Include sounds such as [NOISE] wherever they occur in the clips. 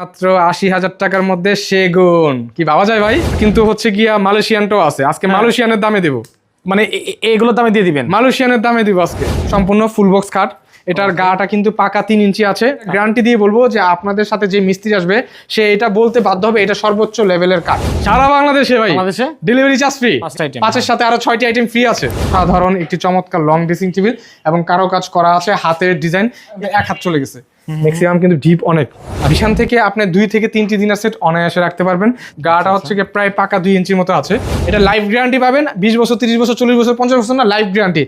মাত্র আশি হাজার টাকার মধ্যে সেগুন। কি ভাবা যায় ভাই? কিন্তু হচ্ছে গিয়া মালয়েশিয়ানটাও আছে। আজকে মালয়েশিয়ানের দামে দেবো। মানে এ- এ- দামে দিয়ে দিবেন? মালয়েশিয়ানের দামে দিব আজকে। সম্পূর্ণ ফুল বক্স খাট এটার গাটা কিন্তু পাকা তিন ইঞ্চি আছে। গ্যারান্টি দিয়ে বলব যে আপনাদের সাথে যে মিস্ত্রি আসবে সে এটা বলতে বাধ্য হবে এটা সর্বোচ্চ লেভেলের কাঠ সারা বাংলাদেশে ভাই। বাংলাদেশে? ডেলিভারি চার্জ ফ্রি পাঁচের সাথে আরও ছয়টি আইটেম ফ্রি আছে। সাধারণ একটি চমৎকার লং ড্রেসিং টেবিল এবং কারও কাজ করা আছে হাতের ডিজাইন এক হাত চলে গেছে। ম্যাক্সিমাম কিন্তু ডিপ অনেক। বিশান থেকে আপনি দুই থেকে তিনটি দিনের সেট অনায়াসে রাখতে পারবেন। গাটা হচ্ছে গিয়ে প্রায় পাকা দুই ইঞ্চির মতো আছে। এটা লাইফ গ্যারান্টি পাবেন। বিশ বছর, তিরিশ বছর, চল্লিশ বছর, পঞ্চাশ বছর না লাইফ গ্যারান্টি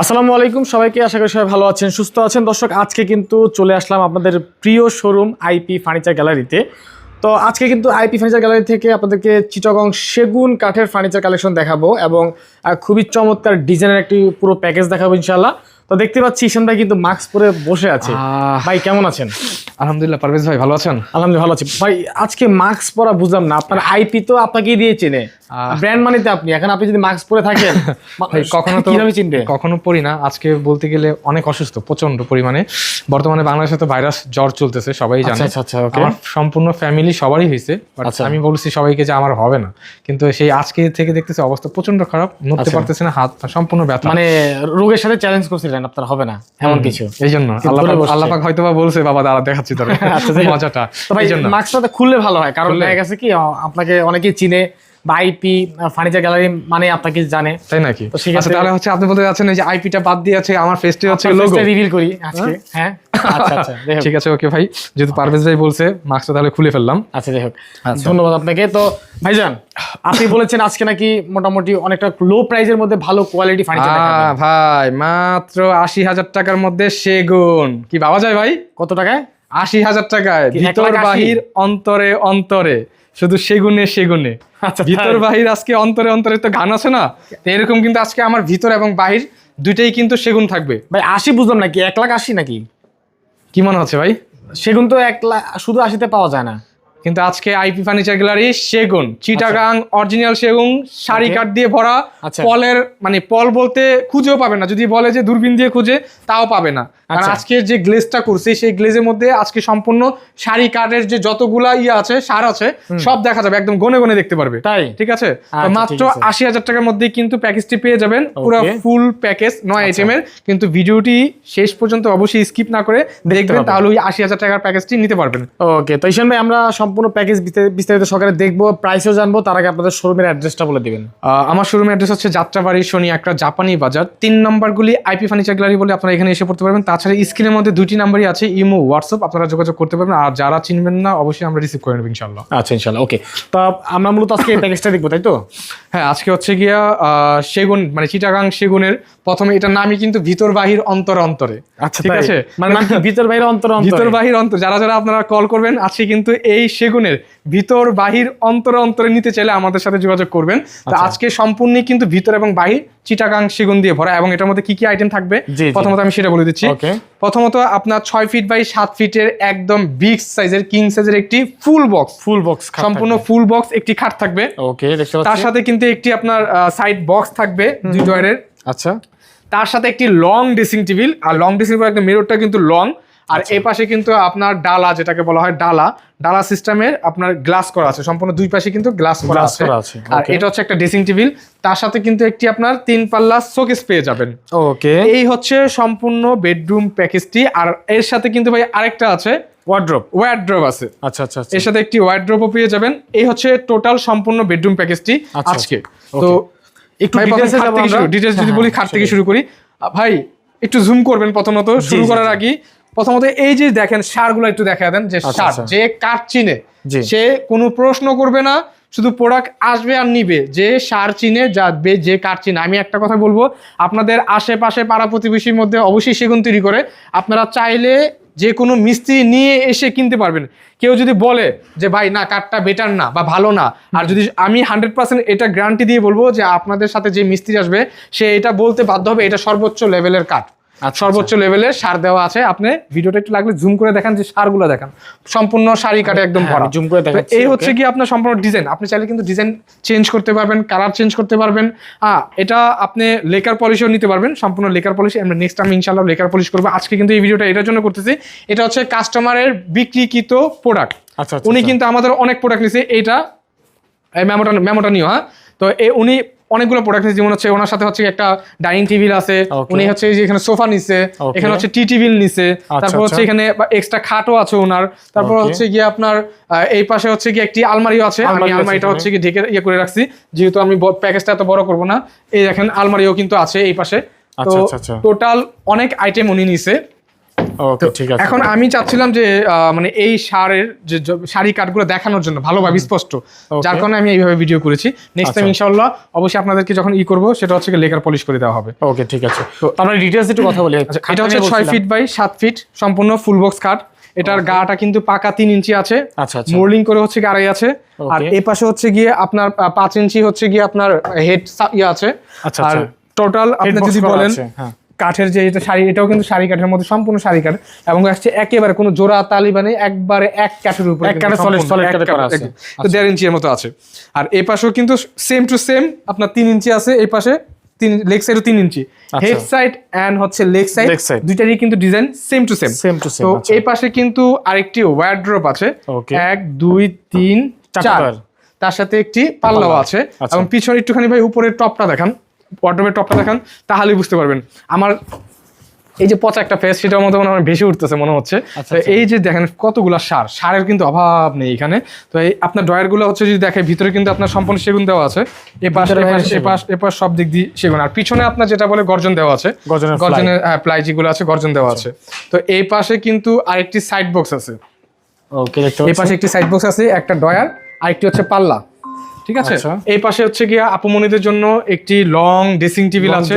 আসসালামু আলাইকুম। সবাইকে আশা করি সবাই ভালো আছেন, সুস্থ আছেন। দর্শক, আজকে কিন্তু চলে আসলাম আপনাদের প্রিয় শোরুম আইপি ফার্নিচার গ্যালারিতে তো আজকে কিন্তু আইপি ফার্নিচার গ্যালারি থেকে আপনাদেরকে চিটগং সেগুন কাঠের ফার্নিচার কালেকশন দেখাবো এবং খুবই চমৎকার ডিজাইনের একটি পুরো প্যাকেজ দেখাবো ইনশাল্লাহ তো দেখতে পাচ্ছি ঈশান ভাই কিন্তু মাস্ক পরে বসে আছে। ভাই কেমন আছেন? আলহামদুলিল্লাহ পারভেজ ভাই ভালো আছেন? আলহামদুলিল্লাহ ভালো আছি। ভাই আজকে মাস্ক পরা বুঝলাম না আপনার আইপি তো আপনাকেই দিয়ে চেনে। ব্র্যান্ড মানিতে আপনি এখন আপনি যদি মাস্ক পরে থাকেন [LAUGHS] ভাই কখনো তো কীভাবে চিনবে কখনো পড়ি না আজকে বলতে গেলে অনেক অসুস্থ প্রচণ্ড পরিমাণে। বর্তমানে বাংলাদেশে তো ভাইরাস জ্বর চলতেছে সবাই জানে। আচ্ছা, আচ্ছা. আমার সম্পূর্ণ ফ্যামিলি সবারই হয়েছে আচ্ছা। আমি বলছি সবাইকে যে আমার হবে না। কিন্তু সেই আজকে থেকে দেখতেছি অবস্থা প্রচণ্ড খারাপ নড়তে আচ্ছা। পারতেছে না হাত সম্পূর্ণ ব্যথা। মানে রোগের সাথে চ্যালেঞ্জ করছিলেন আপনার হবে না। এমন কিছু। এই জন্য কিন্তু আল্লাহ ধরে পাক- আল্লাহ পাক হয়তো বা বলছে বাবা দাঁড়া দেখাচ্ছি তোর [LAUGHS] আচ্ছা, মজাটা। তো ভাই মাস্কটা খুললে ভালো হয় কারণ দেখা গেছে কি আপনাকে অনেকেই চিনে। বা আইপি ফার্নিচার গ্যালারি মানে আপনাকে জানে। তাই নাকি? আচ্ছা তাহলে হচ্ছে আপনি বলতে যাচ্ছেন যে আইপিটা বাদ দিয়ে আছে আমার ফেস্টে হচ্ছে লোগো রিভিল করি আজকে। হ্যাঁ? আচ্ছা আচ্ছা হোক। ঠিক আছে ওকে ভাই। যেহেতু পারভেজ ভাই বলছে মাস্কটা তাহলে খুলে ফেললাম। আচ্ছা যাই হোক। ধন্যবাদ আপনাকে। তো ভাইজান আপনি বলেছেন আজকে নাকি মোটামুটি অনেকটা লো প্রাইজের মধ্যে ভালো কোয়ালিটি ফার্নিচার ভাই মাত্র আশি হাজার টাকার মধ্যে সেগুন। কি ভাবা যায় ভাই? কত টাকায়? আশি হাজার টাকায় ভিতর বাহির অন্তরে অন্তরে। শুধু সেগুনে সেগুনে। আচ্ছা, ভিতর বাহির আজকে অন্তরে অন্তরে তো গান আছে না? এরকম কিন্তু আজকে আমার ভিতর এবং বাহির দুইটাই কিন্তু সেগুন থাকবে। ভাই আশি বুঝলাম নাকি? এক লাখ আশি নাকি? কি মনে হচ্ছে ভাই? সেগুন তো এক লাখ শুধু আশিতে পাওয়া যায় না। কিন্তু আজকে আইপি ফার্নিচার গ্যালারি সেগুন চিটাগাং অরিজিনাল সেগুন শাড়ি কাঠ দিয়ে ভরা আচ্ছা। পলের মানে পল বলতে খুঁজেও পাবে না। যদি বলে যে দূরবীন দিয়ে খুঁজে তাও পাবে না। কারণ আচ্ছা। আজকে যে গ্লেজটা করছে সেই গ্লেজের মধ্যে আজকে সম্পূর্ণ শাড়ি কাঠের যে যতগুলা ইয়ে আছে সার আছে সব দেখা যাবে একদম গনে গনে দেখতে পারবে। তাই? ঠিক আছে? আচ্ছা, মাত্র আশি হাজার টাকার মধ্যে কিন্তু প্যাকেজটি পেয়ে যাবেন। পুরো ফুল প্যাকেজ নয় আইটেম এর কিন্তু ভিডিওটি শেষ পর্যন্ত অবশ্যই স্কিপ না করে দেখবেন তাহলে ওই আশি হাজার টাকার প্যাকেজটি নিতে পারবেন। ওকে তো ভাই আমরা সম্পূর্ণ প্যাকেজ বিস্তারিত সকালে দেখব প্রাইসও জানব তার আগে আপনাদের শোরুমের অ্যাড্রেসটা বলে দিবেন। আমার শোরুমের অ্যাড্রেস হচ্ছে যাত্রাবাড়ি শনি একটা জাপানি বাজার। তিন নাম্বারগুলি আইপি ফার্নিচার গ্যালারি বলে আপনারা এখানে এসে পড়তে পারবেন। তাছাড়া স্ক্রিনের মধ্যে দুটি নাম্বারই আছে ইমো হোয়াটসঅ্যাপ আপনারা যোগাযোগ করতে পারবেন। আর যারা চিনবেন না অবশ্যই আমরা রিসিভ করে নেব ইনশাল্লাহ আচ্ছা ইনশাল্লাহ ওকে তো আমরা মূলত আজকে এই প্যাকেজটা দেখব তাই তো? হ্যাঁ আজকে হচ্ছে গিয়া আহ, সেগুন মানে চিটাগাং সেগুনের প্রথমে এটার নামই কিন্তু ভিতর বাহির অন্তর অন্তরে আচ্ছা ঠিক আছে? মানে নাম ভিতর অন্তর ভিতর বাহির অন্তর যারা যারা আপনারা কল করবেন আজকে কিন্তু এই সেগুনের ভিতর বাহির অন্তর অন্তরে নিতে চাইলে আমাদের সাথে যোগাযোগ করবেন। তো আচ্ছা। আজকে সম্পূর্ণই কিন্তু ভিতর এবং বাহির চিটাগাং সেগুন দিয়ে ভরা এবং এটার মধ্যে কি কি আইটেম থাকবে। প্রথমত আমি সেটা বলে দিচ্ছি। প্রথমত আপনার ছয় ফিট বাই সাত ফিটের একদম বিগ সাইজের কিং সাইজের একটি ফুল বক্স ফুল বক্স সম্পূর্ণ ফুল বক্স একটি খাট থাকবে। ওকে তার সাথে কিন্তু একটি আপনার সাইড বক্স থাকবে দুই ডয়ারের আচ্ছা। তার সাথে একটি লং ড্রেসিং টেবিল আর লং ড্রেসিং টেবিল একদম মিররটা কিন্তু লং আর এই পাশে কিন্তু আপনার ডালা যেটাকে বলা হয় ডালা ডালা সিস্টেমের আপনার গ্লাস করা আছে সম্পূর্ণ দুই পাশে কিন্তু গ্লাস করা আছে। আর এটা হচ্ছে একটা ড্রেসিং টেবিল তার সাথে কিন্তু একটি আপনার তিন পাল্লা শোকেস পেয়ে যাবেন। ওকে এই হচ্ছে সম্পূর্ণ বেডরুম প্যাকেজটি আর এর সাথে কিন্তু ভাই আরেকটা আছে। ওয়ার্ড্রপ ওয়ার্ড্রপ আছে। আচ্ছা আচ্ছা আচ্ছা। এর সাথে একটি ওয়ার্ড্রপও পেয়ে যাবেন। এই হচ্ছে টোটাল সম্পূর্ণ বেডরুম প্যাকেজটি আচ্ছা, আজকে। তো একটু যাব আমরা। যদি হ্যাঁ, বলি হ্যাঁ, খাট থেকে শুরু করি। ভাই একটু জুম করবেন প্রথমত শুরু করার আগে। প্রথমত এই যে দেখেন সারগুলো একটু দেখা দেন যে আচ্ছা, সার আচ্ছা। যে কাঠ চিনে সে কোনো প্রশ্ন করবে না শুধু প্রোডাক্ট আসবে আর নিবে যে সার চিনে যাবে যে কাঠ চিনে। আমি একটা কথা বলব আপনাদের আশেপাশে পাড়া প্রতিবেশীর মধ্যে অবশ্যই সেগুন তৈরি করে আপনারা চাইলে যে কোনো মিস্ত্রি নিয়ে এসে কিনতে পারবেন। কেউ যদি বলে যে ভাই না কাঠটা বেটার না বা ভালো না আর যদি আমি হান্ড্রেড পার্সেন্ট এটা গ্যারান্টি দিয়ে বলব যে আপনাদের সাথে যে মিস্ত্রি আসবে সে এটা বলতে বাধ্য হবে এটা সর্বোচ্চ লেভেলের কাঠ। সর্বোচ্চ লেভেলের সার দেওয়া আছে। আপনি ভিডিওটা একটু লাগলে জুম করে দেখান যে সারগুলো দেখান। সম্পূর্ণ শাড়ি কাটে একদম হ্যাঁ, ভরা। আমি করে দেখাচ্ছি, এই হচ্ছে কি আপনার সম্পূর্ণ ডিজাইন আপনি চাইলে কিন্তু ডিজাইন চেঞ্জ করতে পারবেন কালার চেঞ্জ করতে পারবেন। আহ, এটা আপনি লেকার পলিশও নিতে পারবেন। সম্পূর্ণ লেকার পলিশ আমরা নেক্সট আমি ইনশাল্লাহ লেকার পলিশ করব। আজকে কিন্তু এই ভিডিওটা এটার জন্য করতেছি। এটা হচ্ছে কাস্টমারের বিক্রিকৃত প্রোডাক্ট আচ্ছা আচ্ছা, উনি আচ্ছা। কিন্তু আমাদের অনেক প্রোডাক্ট নিছে। এইটা এই মেমোটা মেমোটা নিও হ্যাঁ। তো এ উনি অনেকগুলো প্রোডাক্ট নিচ্ছে যেমন হচ্ছে ওনার সাথে হচ্ছে একটা ডাইনিং টেবিল আছে। উনি হচ্ছে যে এখানে সোফা নিছে এখানে হচ্ছে টি টেবিল নিছে। আচ্ছা, তারপর হচ্ছে আচ্ছা। এখানে এক্সট্রা খাটও আছে ওনার। তারপর হচ্ছে গিয়ে আপনার এই পাশে হচ্ছে গিয়ে একটি আলমারিও আছে। আমি আলমারি আছে আলমারিটা হচ্ছে কি ঢেকে ইয়ে করে রাখছি। যেহেতু আমি প্যাকেজটা এত বড় করব না। এই দেখেন আলমারিও কিন্তু আছে এই পাশে। তো আচ্ছা, আচ্ছা। টোটাল অনেক আইটেম উনি নিছে। আছে এখন আমি চাচ্ছিলাম যে মানে এই সারের যে শাড়ি কাটগুলো দেখানোর জন্য ভালোভাবে স্পষ্ট যার কারণে আমি এইভাবে ভিডিও করেছি। নেক্সট টাইম আচ্ছা। ইনশাআল্লাহ অবশ্যই আপনাদেরকে যখন ই করব সেটা হচ্ছে লেকার পলিশ করে দেওয়া হবে। ওকে ঠিক আছে। তো আমরা একটু কথা বলি। আচ্ছা, এটা হচ্ছে ছয় ফিট বাই সাত ফিট সম্পূর্ণ ফুল বক্স কাট এটার গাটা কিন্তু পাকা তিন ইঞ্চি আছে। আচ্ছা আচ্ছা। মোল্ডিং করে হচ্ছে গিয়ে আড়াই আছে। আর. এই পাশে হচ্ছে গিয়ে আপনার পাঁচ ইঞ্চি হচ্ছে গিয়ে আপনার হেড ইয়ে আছে। আর। টোটাল আপনি যদি বলেন হ্যাঁ। কাঠের যে এটা শাড়ি এটাও কিন্তু শাড়ি কাঠের মধ্যে সম্পূর্ণ শাড়ি কাঠ এবং আসছে একেবারে কোনো জোড়া তালি মানে একবারে এক কাঠের উপরে এক কাঠে solid- সম্পূর্ণ, কাঠে করা আছে। তো দেড় ইঞ্চির মতো আছে। আর এই পাশেও কিন্তু সেম টু সেম আপনার তিন ইঞ্চি আছে এই পাশে তিন লেগ সাইডও তিন ইঞ্চি। হেড সাইড এন্ড হচ্ছে লেগ সাইড দুইটারই কিন্তু design same to same Same to same, তো আচ্ছা। এই পাশে কিন্তু আরেকটি ওয়ার্ড্রপ আছে। এক দুই তিন চার। তার সাথে একটি পাল্লাও পাল্লা। আছে। আচ্ছা। এবং পিছনে একটুখানি ভাই উপরের টপটা দেখান। ওয়ার্ড্রপের টপটা দেখান তাহলেই বুঝতে পারবেন। আমার এই যে পচা একটা ফেস সেটার মধ্যে মনে হয় ভেসে উঠতেছে মনে হচ্ছে। আচ্ছা, আচ্ছা। এই যে দেখেন কতগুলা সার সারের কিন্তু অভাব নেই এখানে। তো এই আপনার ড্রয়ারগুলো হচ্ছে যদি দেখে ভিতরে কিন্তু আপনার সম্পূর্ণ সেগুন দেওয়া আছে। এ পাশ ভিতরে এ পাশ, সেগুন। এ পাশ এ পাশ সব দিক দিয়ে সেগুন। আর পিছনে আপনার যেটা বলে গর্জন দেওয়া আছে। গর্জনের প্লাই যেগুলো আছে গর্জন দেওয়া আছে। তো এই পাশে কিন্তু আরেকটি সাইড বক্স আছে। এই পাশে একটি সাইড বক্স আছে একটা ড্রয়ার আর একটি হচ্ছে পাল্লা। ঠিক আছে? আচ্ছা। এই পাশে হচ্ছে গিয়া আপুমনিদের জন্য একটি লং ড্রেসিং টেবিল আছে।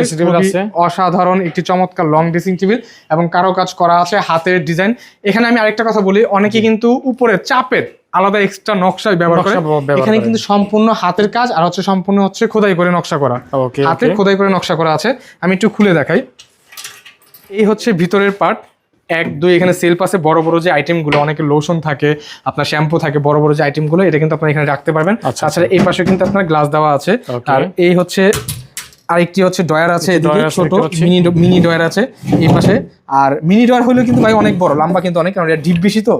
অসাধারণ একটি চমৎকার লং ড্রেসিং টেবিল এবং কারও কাজ করা আছে হাতের ডিজাইন এখানে আমি আরেকটা কথা বলি অনেকে কিন্তু উপরে চাপের আলাদা এক্সট্রা নকশা ব্যবহার করে। এখানে কিন্তু সম্পূর্ণ হাতের কাজ আর হচ্ছে সম্পূর্ণ হচ্ছে খোদাই করে নকশা করা। হাতে খোদাই করে নকশা করা আছে। আমি একটু খুলে দেখাই। এই হচ্ছে ভিতরের পার্ট এক দুই এখানে সেলফ আছে বড় বড় যে আইটেমগুলো অনেকে লোশন থাকে আপনার শ্যাম্পু থাকে বড় বড় যে আইটেমগুলো এটা কিন্তু আপনার এখানে রাখতে পারবেন। আচ্ছা, তাছাড়া এই পাশে কিন্তু আপনার গ্লাস দেওয়া আছে। আর এই হচ্ছে আরেকটি হচ্ছে ডয়ার আছে এদিকে ছোট মিনি মিনি ডয়ার আছে এই পাশে। আর মিনি ডয়ার হলেও কিন্তু ভাই অনেক বড় লম্বা কিন্তু অনেক কারণ এটা ডিপ বেশি তো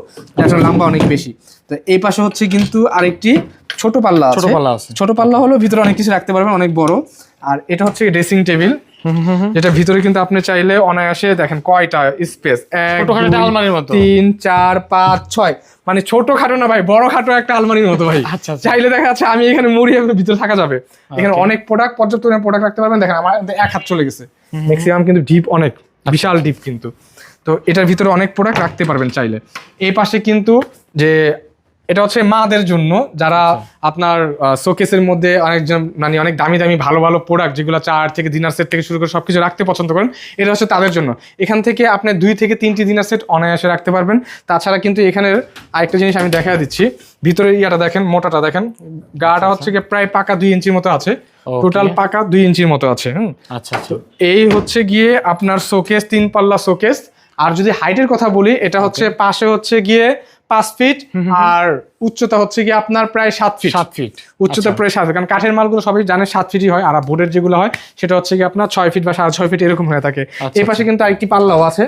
জন্য লম্বা অনেক বেশি। তো এই পাশে হচ্ছে কিন্তু আরেকটি ছোট পাল্লা আছে। ছোট পাল্লা আছে। ছোট পাল্লা হলেও ভিতরে অনেক কিছু রাখতে পারবেন অনেক বড়। আর এটা হচ্ছে ড্রেসিং টেবিল [LAUGHS] যেটা ভিতরে কিন্তু আপনি চাইলে অনায়াসে দেখেন কয়টা স্পেস এক আলমারির মতো। তিন চার পাঁচ ছয়। মানে ছোট খাটো না ভাই বড় খাটো একটা আলমারির মতো ভাই। আচ্ছা, আচ্ছা। চাইলে দেখা যাচ্ছে আমি এখানে মুড়ি এখানে ভিতরে থাকা যাবে। এখানে অনেক প্রোডাক্ট পর্যাপ্ত প্রোডাক্ট রাখতে পারবেন। দেখেন আমার এক হাত চলে গেছে। ম্যাক্সিমাম কিন্তু ডিপ অনেক বিশাল ডিপ কিন্তু। তো এটার ভিতরে অনেক প্রোডাক্ট রাখতে পারবেন চাইলে। এই পাশে কিন্তু যে এটা হচ্ছে মাদের জন্য যারা আপনার শোকেসের মধ্যে অনেকজন মানে অনেক দামি দামি ভালো ভালো প্রোডাক্ট যেগুলো চার থেকে ডিনার সেট থেকে শুরু করে সবকিছু রাখতে পছন্দ করেন এটা হচ্ছে তাদের জন্য। এখান থেকে আপনি দুই থেকে তিনটি ডিনার সেট অনায়াসে রাখতে পারবেন। তাছাড়া কিন্তু এখানের আরেকটা জিনিস আমি দেখা দিচ্ছি ভিতরে ইয়াটা দেখেন মোটাটা দেখেন গাটা হচ্ছে গিয়ে প্রায় পাকা দুই ইঞ্চির মতো আছে টোটাল পাকা দুই ইঞ্চির মতো আছে আচ্ছা আচ্ছা। এই হচ্ছে গিয়ে আপনার শোকেস তিন পাল্লা শোকেস। আর যদি হাইটের কথা বলি এটা হচ্ছে পাশে হচ্ছে গিয়ে পাঁচ ফিট আর উচ্চতা হচ্ছে গিয়ে আপনার প্রায় সাত ফিট সাত ফিট উচ্চতা প্রায় সাত কারণ কাঠের মালগুলো সবাই জানে সাত ফিটই হয় আর বোর্ডের যেগুলো হয় সেটা হচ্ছে কি আপনার ছয় ফিট বা সাড়ে ছয় ফিট এরকম হয়ে থাকে। আচ্ছা, এই পাশে কিন্তু আরেকটি পাল্লাও আছে।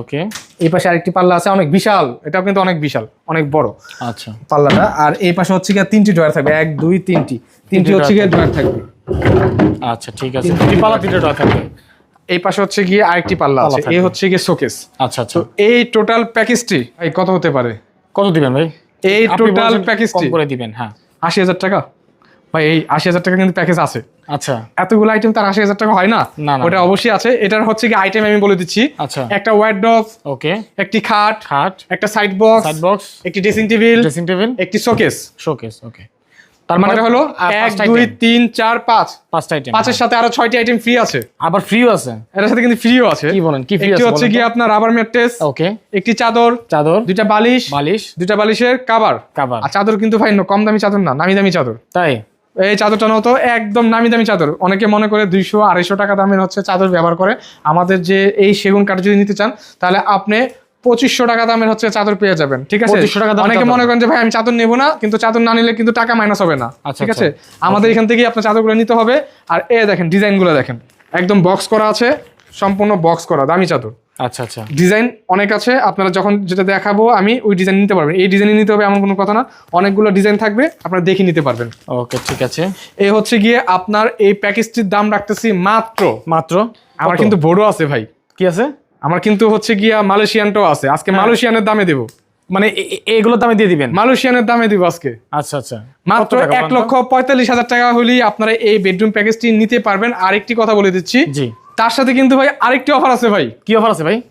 ওকে এই পাশে আরেকটি পাল্লা আছে অনেক বিশাল। এটাও কিন্তু অনেক বিশাল অনেক বড় আচ্ছা। পাল্লাটা। আর এই পাশে হচ্ছে গিয়ে তিনটি ডয়ার থাকবে এক দুই তিনটি। তিনটি হচ্ছে গিয়ে ডয়ার থাকবে। আচ্ছা ঠিক আছে। দুটি পালা তিনটে ডয়া থাকবে। এই পাশে হচ্ছে গিয়ে আরেকটি পাল্লা পাল্লা আছে। এই হচ্ছে গিয়ে শোকেস আচ্ছা আচ্ছা। তো এই টোটাল প্যাকেজটি এই কত হতে পারে? কত দিবেন ভাই? এই টোটাল প্যাকেজটি করে দিবেন হ্যাঁ। আশি হাজার টাকা? ভাই এই আশি হাজার টাকা কিন্তু প্যাকেজ আছে। আচ্ছা। এতগুলো আইটেম তার আশি হাজার টাকা হয় না? না, না, ওটা অবশ্যই আছে। এটার হচ্ছে কি আইটেম আমি বলে দিচ্ছি। আচ্ছা। একটা ওয়াইড ডক্স ওকে একটি খাট খাট। একটা সাইড বক্স সাইড বক্স একটি ড্রেসিং টেবিল ড্রেসিং টেবিল একটি শোকেস শোকেস ওকে তার মানে হলো এক দুই তিন চার পাঁচ। পাঁচটা আইটেম পাঁচের সাথে আরও ছয়টি আইটেম ফ্রি আছে। আবার ফ্রিও আছে। এটার সাথে কিন্তু ফ্রিও আছে। কি বলেন কি ফ্রি আছে হচ্ছে গিয়ে আপনার রাবার ম্যাট্রেস ওকে একটি চাদর চাদর দুইটা বালিশ বালিশ। দুইটা বালিশের কাবার কাবার আর চাদর কিন্তু ভাই কম দামি চাদর না নামি দামি চাদর। তাই? এই চাদরটা তো একদম নামি দামি চাদর। অনেকে মনে করে দুইশো আড়াইশো টাকা দামের হচ্ছে চাদর ব্যবহার করে। আমাদের যে এই সেগুন কাঠ যদি নিতে চান তাহলে আপনি পঁচিশশো টাকা দামের হচ্ছে চাদর পেয়ে যাবেন ঠিক আছে? 2500 টাকা অনেকে মনে করেন যে ভাই আমি চাদর নেব না। কিন্তু চাদর না নিলে কিন্তু টাকা মাইনাস হবে না আচ্ছা, ঠিক আচ্ছা। আছে? আমাদের এখান থেকেই আপনার চাদরগুলো নিতে হবে। আর এ দেখেন ডিজাইনগুলো দেখেন। একদম বক্স করা আছে সম্পূর্ণ বক্স করা দামি চাদর। আচ্ছা আচ্ছা। ডিজাইন অনেক আছে আপনারা যখন যেটা দেখাবো আমি ওই ডিজাইন নিতে পারবেন। এই ডিজাইন নিতে হবে এমন কোনো কথা না। অনেকগুলো ডিজাইন থাকবে আপনারা দেখে নিতে পারবেন। ওকে ঠিক আছে। এই হচ্ছে গিয়ে আপনার এই প্যাকেজটির দাম রাখতেছি মাত্র। মাত্র? আমার কিন্তু বড় আছে ভাই। কি আছে? আমার কিন্তু হচ্ছে গিয়া মালয়েশিয়ানটাও আছে। আজকে হ্যাঁ। মালয়েশিয়ানের দামে দেবো। মানে এ- এ- এগুলোর দামে দিয়ে দিবেন? মালয়েশিয়ানের দামে দিব আজকে। আচ্ছা আচ্ছা। মাত্র এক লক্ষ পঁয়তাল্লিশ হাজার টাকা হলেই আপনারা এই বেডরুম প্যাকেজটি নিতে পারবেন। আরেকটি কথা বলে দিচ্ছি। জি। তার সাথে কিন্তু ভাই আরেকটি অফার আছে ভাই। কি অফার আছে ভাই?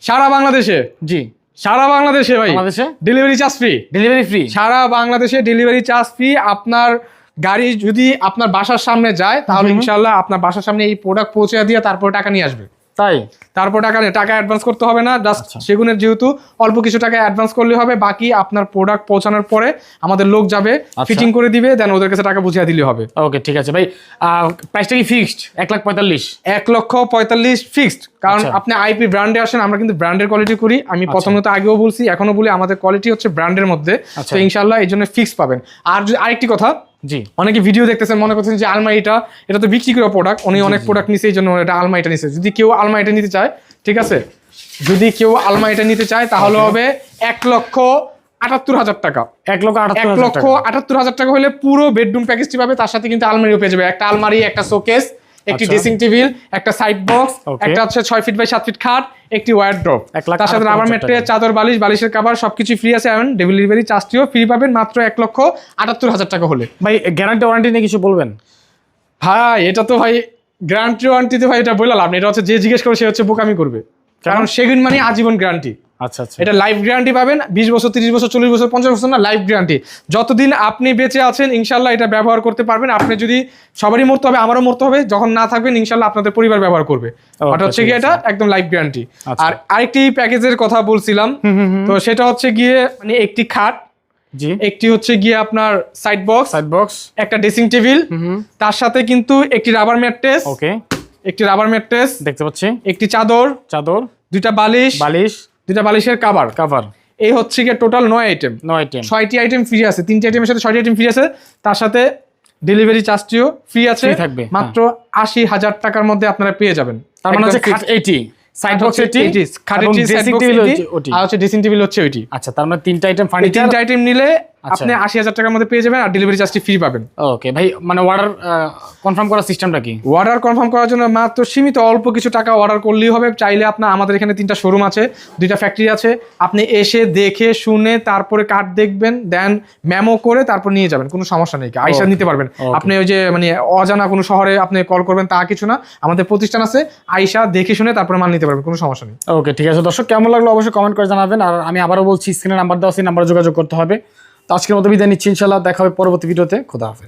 সারা বাংলাদেশে। জি। সারা বাংলাদেশে ভাই। বাংলাদেশে? Delivery charge free delivery free সারা বাংলাদেশে ডেলিভারি চার্জ ফ্রি আপনার গাড়ি যদি আপনার বাসার সামনে যায় তাহলে ইনশাল্লাহ আপনার বাসার সামনে এই প্রোডাক্ট পৌঁছে দিয়ে তারপর টাকা নিয়ে আসবে। তাই? তারপর টাকা নিয়ে টাকা অ্যাডভান্স করতে হবে না জাস্ট আচ্ছা। সেগুনের যেহেতু অল্প কিছু টাকা অ্যাডভান্স করলে হবে বাকি আপনার প্রোডাক্ট পৌঁছানোর পরে আমাদের লোক যাবে আচ্ছা। ফিটিং করে দিবে দেন ওদের কাছে টাকা বুঝিয়ে দিলে হবে। ওকে ঠিক আছে। ভাই প্রাইসটা কি ফিক্সড এক লাখ পঁয়তাল্লিশ? এক লক্ষ পঁয়তাল্লিশ ফিক্সড কারণ আচ্ছা। আপনি আইপি ব্র্যান্ডে আসেন আমরা কিন্তু ব্র্যান্ডের কোয়ালিটি করি। আমি প্রথমত আগেও বলছি এখনও বলি আমাদের কোয়ালিটি হচ্ছে ব্র্যান্ডের মধ্যে। আচ্ছা। তো ইনশাল্লাহ এই জন্য ফিক্স পাবেন। আর যদি আরেকটি কথা জি। অনেকে ভিডিও দেখতেছেন মনে করছেন যে আলমারিটা এটা তো বিক্রি করা প্রোডাক্ট উনি অনেক প্রোডাক্ট নিছে এই জন্য এটা আলমারিটা নিছে। যদি কেউ আলমারিটা নিতে চায় ঠিক আছে? যদি কেউ আলমারিটা নিতে চায় তাহলে হবে এক লক্ষ আটাত্তর হাজার টাকা। এক লক্ষ এক লক্ষ আটাত্তর হাজার টাকা হলে পুরো বেডরুম প্যাকেজটি পাবে তার সাথে কিন্তু আলমারিও পেয়ে যাবে। একটা আলমারি একটা শোকেস একটি আচ্ছা। ড্রেসিং টেবিল একটা সাইড বক্স একটা হচ্ছে ছয় ফিট বাই সাত ফিট খাট একটি ওয়ার ড্রপ তার সাথে রাবার হাজার চাদর বালিশ বালিশের কাভার সবকিছু ফ্রি আছে এবং ডেলিভারি চার্জটিও ফ্রি পাবেন মাত্র এক লক্ষ আটাত্তর হাজার টাকা হলে। ভাই গ্যারান্টি ওয়ারেন্টি নিয়ে কিছু বলবেন? ভাই এটা তো ভাই গ্যারান্টি ওয়ারেন্টিতে ভাই এটা বললাম এটা হচ্ছে যে জিজ্ঞেস করে সে হচ্ছে বোকামি করবে। কারণ সেগুন মানে আজীবন গ্যারান্টি আচ্ছা আচ্ছা। এটা লাইফ গ্যারান্টি পাবেন বিশ বছর তিরিশ বছর চল্লিশ বছর পঞ্চাশ বছর না লাইফ গ্যারান্টি যতদিন আপনি বেঁচে আছেন ইনশাল্লাহ এটা ব্যবহার করতে পারবেন। আপনি যদি সবারই মরতে হবে আমারও মরতে হবে যখন না থাকবেন ইনশাল্লাহ আপনাদের পরিবার ব্যবহার করবে। ওটা হচ্ছে গিয়ে এটা একদম লাইফ গ্যারান্টি আচ্ছা। আর আরেকটি প্যাকেজের কথা বলছিলাম তো সেটা হচ্ছে গিয়ে মানে একটি খাট জি। একটি হচ্ছে গিয়ে আপনার সাইড বক্স সাইড বক্স একটা ড্রেসিং টেবিল তার সাথে কিন্তু একটি রাবার ম্যাট্রেস ওকে একটি রাবার ম্যাট্রেস দেখতে পাচ্ছি। একটি চাদর চাদর। দুইটা বালিশ বালিশ। দুইটা বালিশের কাভার কাভার এই হচ্ছে গিয়ে টোটাল নয় আইটেম নয় আইটেম ছয়টি আইটেম ফ্রি আছে তিনটি আইটেমের সাথে ছয়টি আইটেম ফ্রি আছে। তার সাথে ডেলিভারি চার্জটিও ফ্রি আছে। থাকবে, হ্যাঁ। মাত্র আশি হাজার টাকার মধ্যে আপনারা পেয়ে যাবেন। তার মানে হচ্ছে এইটি সাইড খাট বক্স হচ্ছে এইটি 80, খাট এবং 80, side ড্রেসিং box টেবিল 80, ওটি। আর হচ্ছে ড্রেসিং টেবিল হচ্ছে ওইটি। আচ্ছা তার মানে তিনটা আইটেম ফার্নিচার তিনটা আইটেম নিলে। আপনি আশি হাজার টাকার মধ্যে পেয়ে যাবেন আর ডেলিভারি চার্জটি ফ্রি পাবেন। ওকে ভাই মানে অর্ডার কনফার্ম করার সিস্টেমটা কি? অর্ডার কনফার্ম করার জন্য মাত্র সীমিত অল্প কিছু টাকা অর্ডার করলেই হবে। চাইলে আপনার আমাদের এখানে তিনটা শোরুম আছে দুইটা ফ্যাক্টরি আছে। আপনি এসে দেখে শুনে তারপরে কার্ড দেখবেন দেন ম্যামো করে তারপর নিয়ে যাবেন কোনো সমস্যা নেই। আইসা নিতে পারবেন। আপনি ওই যে মানে অজানা কোনো শহরে আপনি কল করবেন তা কিছু না। আমাদের প্রতিষ্ঠান আছে আইসা দেখে শুনে তারপরে মাল নিতে পারবেন কোনো সমস্যা নেই। ওকে ঠিক আছে। দর্শক কেমন লাগল অবশ্যই কমেন্ট করে জানাবেন। আর আমি আবারও বলছি স্ক্রিনে নাম্বার দেওয়া সেই নাম্বারে যোগাযোগ করতে হবে। তো আজকের মতো বিদায় নিচ্ছি ইনশাল্লাহ দেখা হবে পরবর্তী ভিডিওতে। খোদা হাফেজ।